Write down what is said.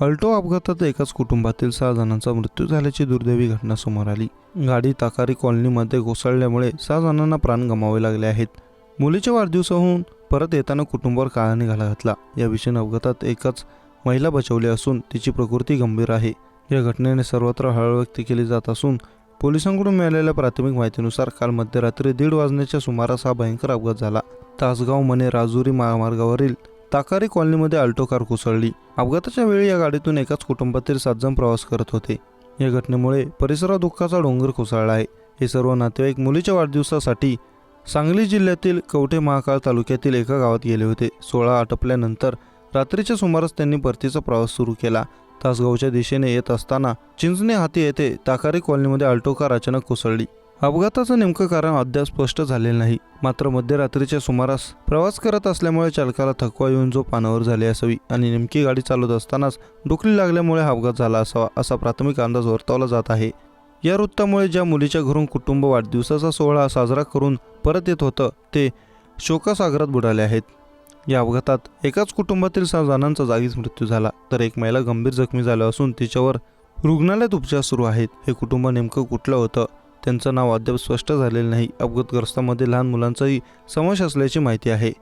Alto अपघातात एकाच कुटुंबातील सहा जणांचा मृत्यू झाल्याची दुर्दैवी घटना समोर आली. गाडी ताकारी कॉलनीमध्ये कोसळल्यामुळे सहा जणांना प्राण गमावे लागले आहेत. मुलीच्या वाढदिवसाहून परत येताना कुटुंबावर काळाने घाला घातला. या भीषण अपघातात एकाच महिला बचावली असून तिची प्रकृती गंभीर आहे. या घटनेने सर्वत्र हळहळ व्यक्त केली जात असून पोलिसांकडून मिळालेल्या प्राथमिक माहितीनुसार काल मध्यरात्री दीड वाजण्याच्या सुमारास हा भयंकर अपघात झाला. तासगाव मने राजुरी महामार्गावरील ताकारी कॉलनीमध्ये अल्टो कार कोसळली. अपघाताच्या वेळी या गाडीतून एकाच कुटुंबातील सात जण प्रवास करत होते. या घटनेमुळे परिसरात दुःखाचा डोंगर कोसळला आहे. हे सर्व नातेवाईक मुलीच्या वाढदिवसासाठी सांगली जिल्ह्यातील कवठे महाकाळ तालुक्यातील एका गावात गेले होते. सोळा आटपल्यानंतर रात्रीच्या सुमारास त्यांनी परतीचा प्रवास सुरू केला. तासगावच्या दिशेने येत असताना चिंचणे हाती येथे ताकारी कॉलनीमध्ये अल्टो कार अचानक कोसळली. अपघाताचं नेमकं कारण अद्याप स्पष्ट झालेलं नाही. मात्र मध्यरात्रीच्या सुमारास प्रवास करत असल्यामुळे चालकाला थकवा येऊन जो पानावर झाली असावी आणि नेमकी गाडी चालवत असतानाच डुकली लागल्यामुळे अपघात झाला असावा असा प्राथमिक अंदाज वर्तवला जात आहे. या वृत्तामुळे ज्या मुलीच्या घरून कुटुंब वाढदिवसाचा सोहळा साजरा करून परत येत होतं ते शोकासागरात बुडाले आहेत. या अपघातात एकाच कुटुंबातील सहा जणांचा जागीच मृत्यू झाला तर एक महिला गंभीर जखमी झालं असून तिच्यावर रुग्णालयात उपचार सुरू आहेत. हे कुटुंब नेमकं कुठलं होतं? त्यांचं नाव अद्याप स्पष्ट झालेलं नाही. अपघातग्रस्तामध्ये लहान मुलांचाही समावेश असल्याची माहिती आहे.